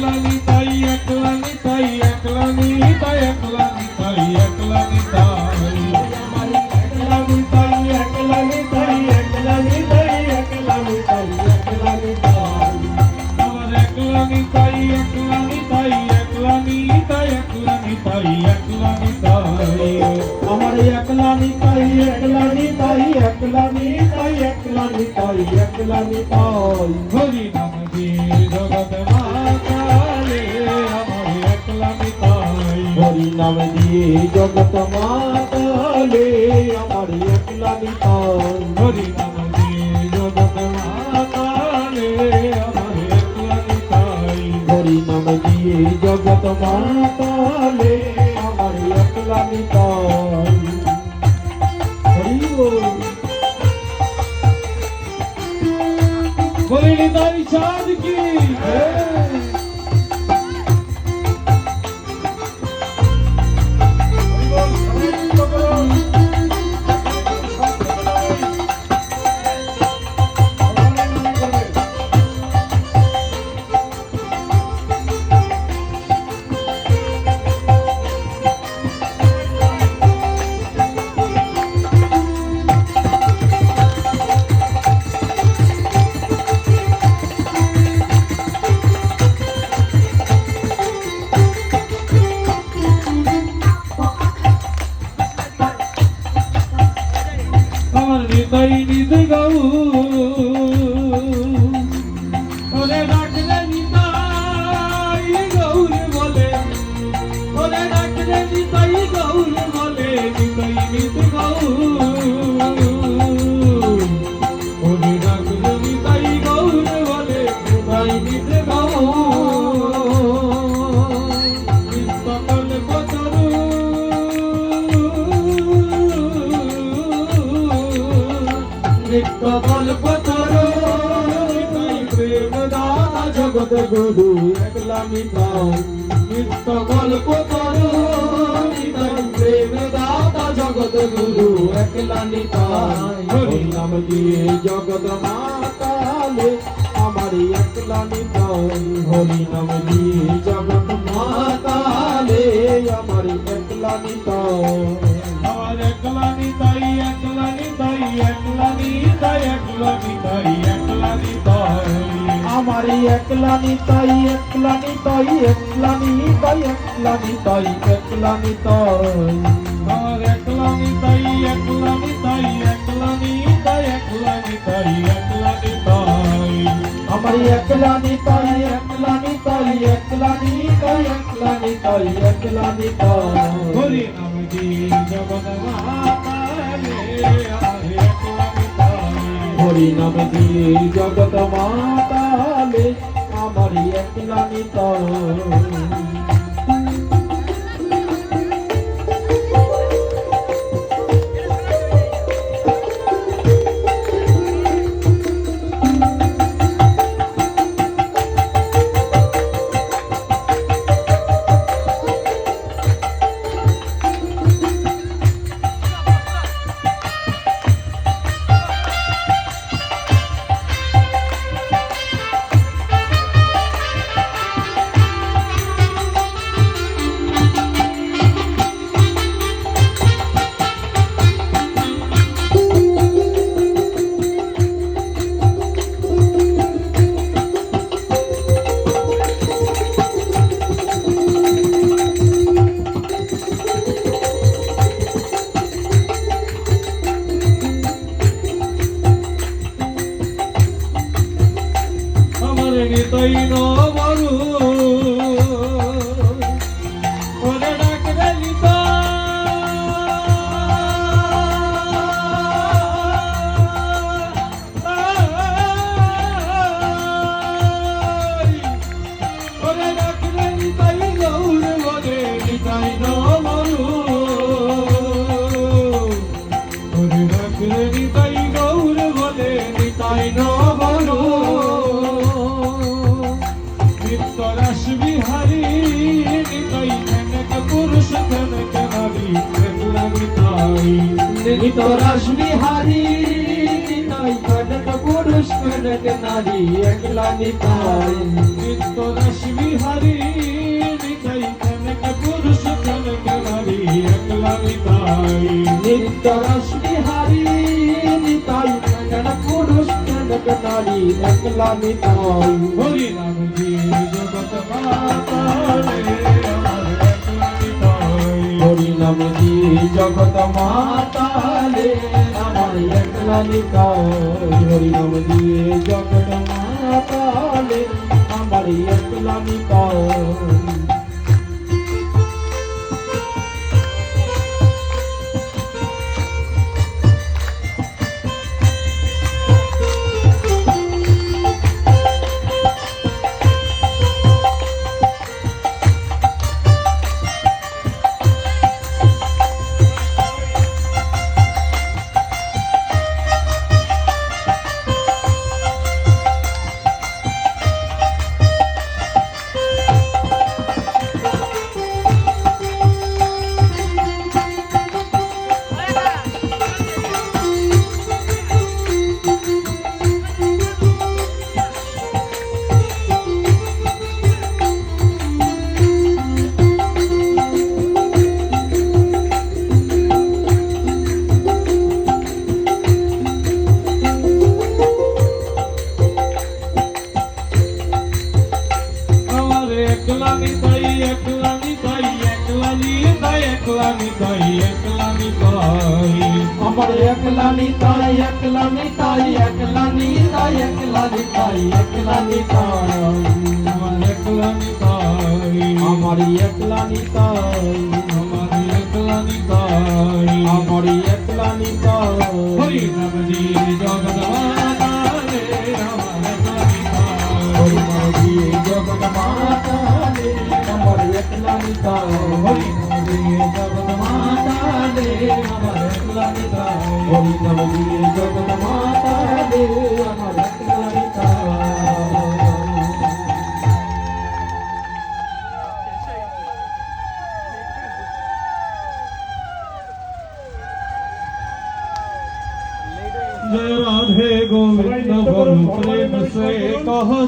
একলা নিতাই একলা নিতাই একলা নিতাই একলা নিতাই একলা আমার একলা নিতাই একলা নিতাই একলা নিতাই একলা নিতাই জগত মাতালে আমার একলা নিতাই হরি নাম জগৎ মাতালে আমার একলা নিতাই। হরি নাম দিয়ে জগত মাতালে আমার একলা নিতাই। হরি বল। বলিনি তাই চাঁদ কি? হৃদয় নিদ গাউ ওরে ডাকলে নিতাই গৌর বলে। ওরে ডাকলে নিতাই গৌর বলে, নিতাই নিদ গাউ নিত্য কল্প তরু একলা নিতাই নিত্য কল্প তরু প্রেম একলা নিতাই নাম দিয়ে জগত মাতালে আমার একলা নিতাই হরি জগত মাতালে আমার একলা নিতাই আমার একলা নিতাই একলা নিতাই একলা নিতাই একলা নিতাই একলা নিতাই আমার একলা নিতাই একলা নিতাই একলা নিতাই একলা নিতাই একলা নিতাই আমার একলা নিতাই একলা নিতাই একলা নিতাই একলা নিতাই একলা নিতাই আমার একলা নিতাই একলা নিতাই একলা নিতাই একলা নিতাই একলা নিতাই হরি নাম দি নিতাই হরি নাম দিয়ে জগত মাতালে আমার একলা নিতাই নিতাই নবরু ওরে ডাকলে নিতাই ওরে ডাকলে নিতাই গৌর বলে নিতাই নবরু ওরে ডাকলে নিতাই গৌর বলে নিতাই নবরু রস বিহারী নয় কনক পুরুষ কনক নারী একলা নিতাই চিত্ত রস বিহারী নয় কনক পুরুষ কনক নারী একলা নিতাই নিত্য রস নিতাই কনক পুরুষ কনক নারী একলা নিতাই হরি রাম জগত মাতা রে আমার হরি জগত মাতালে আমার একলালিকা হরি নাম দিয়ে জগৎ মাতালে আমার একলা নিতাই একলা নিতাই একলা নিতাই আমার একলা নিতাই একলা নিতাই একলা নিতাই একলা নিতাই একলা নিতাই আমার একলা নিতাই আমার একলা নিতাই আমার একলা নিতাই আমার একলা নিতাই হরি নাম জি জগত রে আমার একলা নিতাই হরি নাম দিয়ে মাতালে আমার একলা নিতাই হরি নাম জি জগত মাতা রে আমার একলা নিতাই হরি নাম দিয়ে জগৎ মাতালে আমার একলা নিতাই जय राधे गोविंद बोलो प्रेम से कहो